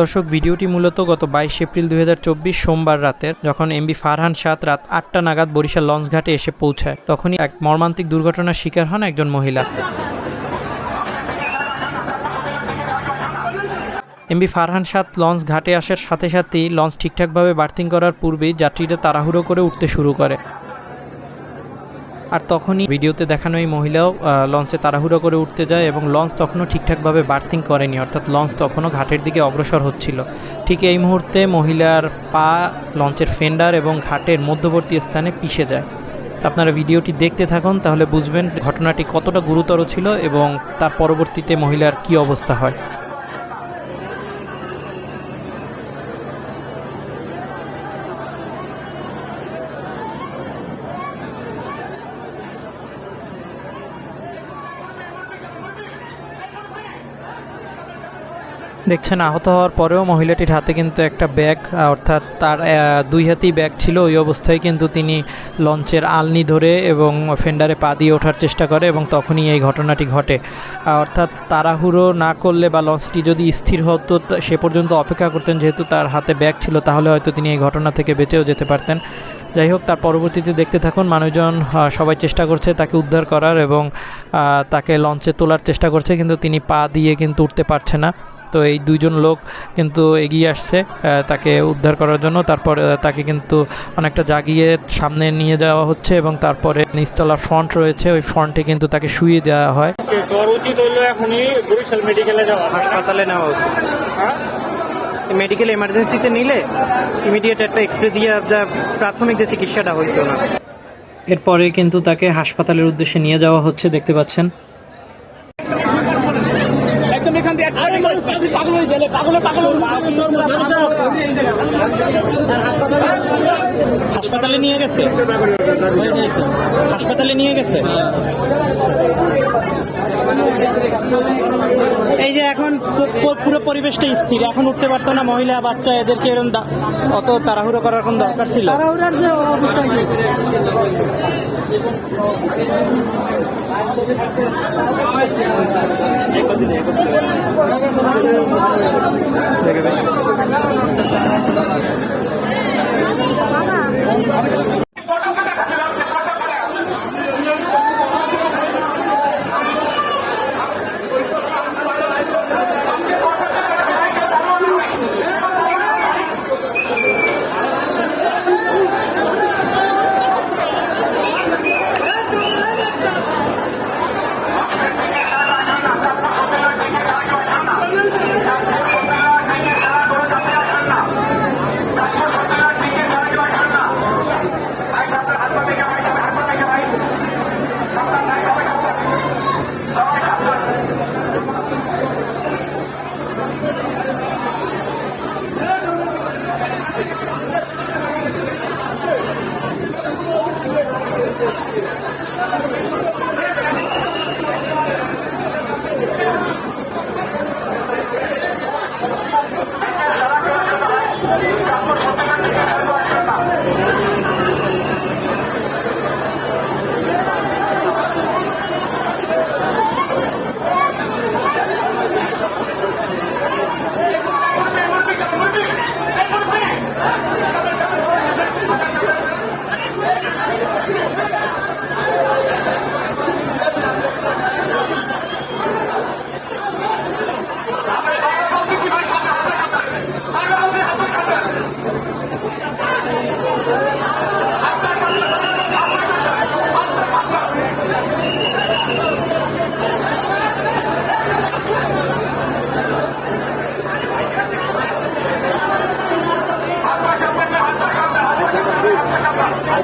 দর্শক, ভিডিওটি মূলত গত বাইশ এপ্রিল দু হাজার চব্বিশ সোমবার রাতের, যখন এমবি ফারহান সাত রাত আটটা নাগাদ বরিশাল লঞ্চঘাটে এসে পৌঁছায়। তখনই এক মর্মান্তিক দুর্ঘটনার শিকার হন একজন মহিলা। এমবি ফারহান সাত লঞ্চ ঘাটে আসার সাথে সাথেই লঞ্চ ঠিকঠাকভাবে বার্থিং করার পূর্বেই যাত্রীরা তাড়াহুড়ো করে উঠতে শুরু করে। আর তখনই ভিডিওতে দেখানো এই মহিলাও লঞ্চে তাড়াহুড়ো করে উঠতে যায় এবং লঞ্চ তখনও ঠিকঠাকভাবে বার্থিং করেনি, অর্থাৎ লঞ্চ তখনও ঘাটের দিকে অগ্রসর হচ্ছিল। ঠিক এই মুহূর্তে মহিলার পা লঞ্চের ফেন্ডার এবং ঘাটের মধ্যবর্তী স্থানে পিষে যায়। আপনারা ভিডিওটি দেখতে থাকুন, তাহলে বুঝবেন ঘটনাটি কতটা গুরুতর ছিল এবং তার পরবর্তীতে মহিলার কী অবস্থা হয়। দেখছেন, আহত হওয়ার পরেও মহিলাটির হাতে কিন্তু একটা ব্যাগ, অর্থাৎ তার দুই হাতেই ব্যাগ ছিল। ওই অবস্থায় কিন্তু তিনি লঞ্চের আলনি ধরে এবং ফেন্ডারে পা দিয়ে ওঠার চেষ্টা করে এবং তখনই এই ঘটনাটি ঘটে। অর্থাৎ তাড়াহুড়ো না করলে বা লঞ্চটি যদি স্থির হতো সে পর্যন্ত অপেক্ষা করতেন। যেহেতু তার হাতে ব্যাগ ছিল, তাহলে হয়তো তিনি এই ঘটনা থেকে বেঁচেও যেতে পারতেন। যাই হোক, তার পরবর্তীতে দেখতে থাকুন, মানুষজন সবাই চেষ্টা করছে তাকে উদ্ধার করার এবং তাকে লঞ্চে তোলার চেষ্টা করছে, কিন্তু তিনি পা দিয়ে কিন্তু উঠতে পারছে না। তো এই দুইজন লোক কিন্তু এগিয়ে আসছে তাকে উদ্ধার করার জন্য। তারপর তাকে কিন্তু অনেকটা জাগিয়ে সামনে নিয়ে যাওয়া হচ্ছে এবং তারপরে নিচতলার ফ্রন্ট রয়েছে। ওই ফ্রন্টে কিন্তু তাকে শুয়ে দেওয়া হয়। উচিত হইল এখনই বরিশাল মেডিকেলে যাওয়া। হাসপাতালে নেওয়া উচিত। হ্যাঁ? মেডিকেল এমার্জেন্সিতে নিলে ইমিডিয়েট একটা এক্সরে দিয়ে যা প্রাথমিক যে চিকিৎসাটা হইতো না। এরপরে কিন্তু তাকে হাসপাতালের উদ্দেশ্যে নিয়ে যাওয়া হচ্ছে দেখতে পাচ্ছেন। এখান দিয়ে পাগল হয়ে গেলে পাগল পাগল হাসপাতালে নিয়ে গেছে? হাসপাতালে নিয়ে গেছে? এই যে এখন পুরো পরিবেশটা স্থির। এখন উঠতে পারতো না মহিলা বাচ্চা এদেরকে এরকম অত তাড়াহুড়ো করার কোন দরকার ছিল?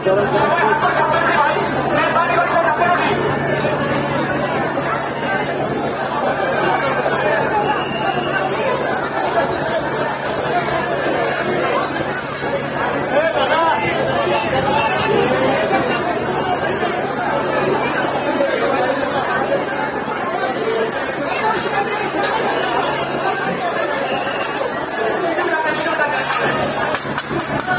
Gracias.